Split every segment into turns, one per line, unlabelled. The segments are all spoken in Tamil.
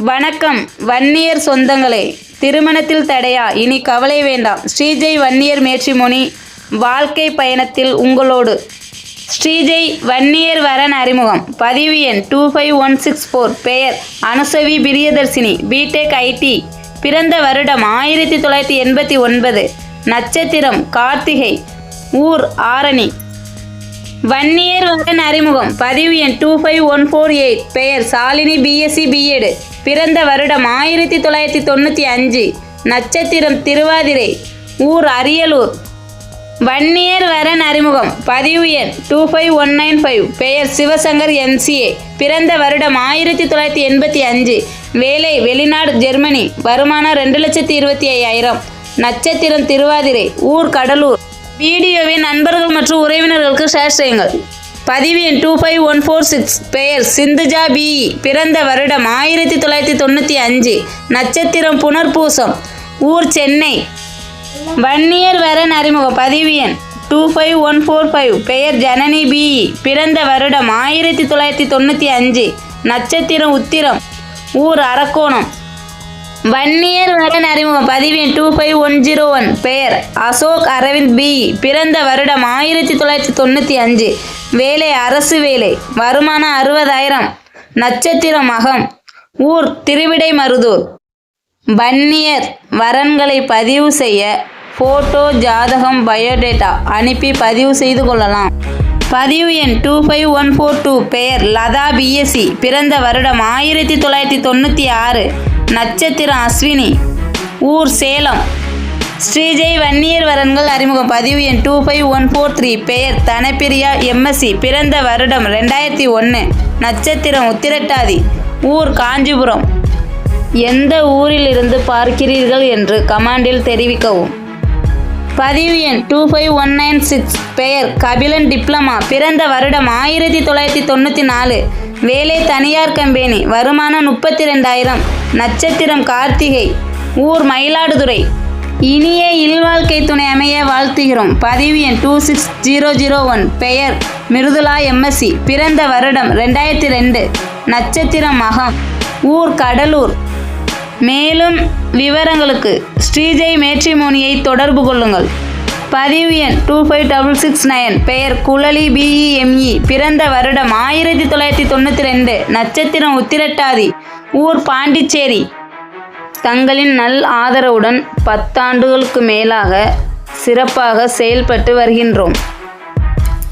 வணக்கம் வன்னியர் சொந்தங்களே. திருமணத்தில் தடையா? இனி கவலை வேண்டாம். ஸ்ரீஜெய் வன்னியர் மேட்ரிமோனி வாழ்க்கை பயணத்தில் உங்களோடு. ஸ்ரீஜெய் வன்னியர் வரன் அறிமுகம். பதிவு எண் two five one six four பெயர் அனுசவி பிரியதர்சினி பிடெக் ஐடி பிறந்த வருடம் ஆயிரத்தி தொள்ளாயிரத்தி எண்பத்தி ஒன்பது. நட்சத்திரம் கார்த்திகை. ஊர் ஆரணி. வன்னியர் வரன் அறிமுகம் பதிவு எண் two five one four eight பெயர் சாலினி பிஎஸ்சி பிஎடு பிறந்த வருடம் ஆயிரத்தி தொள்ளாயிரத்தி தொண்ணூற்றி அஞ்சு. நட்சத்திரம் திருவாதிரை. ஊர் அரியலூர். வன்னியர் வரன் அறிமுகம் பதிவு எண் two five one nine five பெயர் சிவசங்கர் எம்சிஏ பிறந்த வருடம் ஆயிரத்தி தொள்ளாயிரத்தி எண்பத்தி அஞ்சு. வேலை வெளிநாடு ஜெர்மனி. வருமானம் ரெண்டு லட்சத்தி இருபத்தி ஐயாயிரம். நட்சத்திரம் திருவாதிரை. ஊர் கடலூர். வீடியோவை நண்பர்கள் மற்றும் உறவினர்களுக்கு ஷேர் செய்யுங்கள். பதிவு எண் two five one four six பெயர் சிந்துஜா பிஇ பிறந்த வருடம் ஆயிரத்தி தொள்ளாயிரத்தி தொண்ணூற்றி அஞ்சு நட்சத்திரம் புனர்பூசம் ஊர் சென்னை. வன்னியர் வரன் அறிமுகம் பதிவு எண் two five one four five பெயர் ஜனனி பிஇ பிறந்த வருடம் ஆயிரத்தி தொள்ளாயிரத்தி தொண்ணூற்றி அஞ்சு நட்சத்திரம் உத்திரம் ஊர் அரக்கோணம். வன்னியர் வரன் அறிமுகம். பதிவு two five one zero one பெயர் அசோக் அரவிந்த் பி. பிறந்த வருடம் ஆயிரத்தி தொள்ளாயிரத்தி தொண்ணூற்றி அஞ்சு. வேலை அரசு வேலை. வருமானம் அறுபதாயிரம். நட்சத்திரம் மகம். ஊர் திருவிடை மருதூர் வன்னியர் வரன்களை பதிவு செய்ய ஃபோட்டோ ஜாதகம் பயோடேட்டா அனுப்பி பதிவு செய்து கொள்ளலாம். பதிவு எண் two five one four two பெயர் லதா பிஎஸ்சி பிறந்த வருடம் ஆயிரத்தி தொள்ளாயிரத்தி தொண்ணூற்றி ஆறு. நட்சத்திரம் அஸ்வினி. ஊர் சேலம். ஸ்ரீஜெய் வன்னியர் வரன்கள் அறிமுகம். பதிவு எண் two five one four three பெயர் தனப்பிரியா எம்எஸ்சி பிறந்த வருடம் ரெண்டாயிரத்தி ஒன்று நட்சத்திரம் உத்திரட்டாதி. ஊர் காஞ்சிபுரம். எந்த ஊரில் இருந்து பார்க்கிறீர்கள் என்று கமாண்டில் தெரிவிக்கவும். பதிவு எண் two five one nine six பெயர் கபிலன் டிப்ளமா. பிறந்த வருடம் ஆயிரத்தி தொள்ளாயிரத்தி தொண்ணூற்றி நாலு. வேலை தனியார் கம்பெனி. வருமானம் முப்பத்தி ரெண்டாயிரம் நட்சத்திரம் கார்த்திகை. ஊர் மயிலாடுதுறை. இனிய இல்வாழ்க்கை துணை அமைய வாழ்த்துகிறோம். பதிவு எண் two six zero zero one பெயர் மிருதுலா எம்எஸ்சி பிறந்த வருடம் ரெண்டாயிரத்தி ரெண்டு. நட்சத்திரம் மகம். ஊர் கடலூர். மேலும் விவரங்களுக்கு ஸ்ரீஜெய் மேட்ரிமோனியை தொடர்பு கொள்ளுங்கள். பதிவு எண் two five double six nine பெயர் குழலி பிஇஎம்இ பிறந்த வருடம் ஆயிரத்தி தொள்ளாயிரத்தி தொண்ணூற்றி ரெண்டு நட்சத்திரம் உத்திரட்டாதி ஊர் பாண்டிச்சேரி. தங்களின் நல் ஆதரவுடன் பத்தாண்டுகளுக்கு மேலாக சிறப்பாக செயல்பட்டு வருகின்றோம்.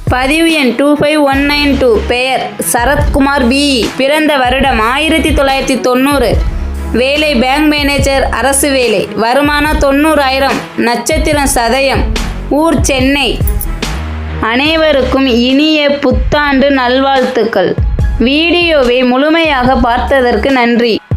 பதிவு எண் two five one nine two பெயர் சரத்குமார் பிஇ பிறந்த வருடம் ஆயிரத்தி தொள்ளாயிரத்தி தொண்ணூறு வேலை பேங்க் மேனேஜர் அரசு வேலை. வருமானம் தொண்ணூறாயிரம் நட்சத்திரம் சதயம். ஊர் சென்னை. அனைவருக்கும் இனிய புத்தாண்டு நல்வாழ்த்துக்கள். வீடியோவை முழுமையாக பார்த்ததற்கு நன்றி.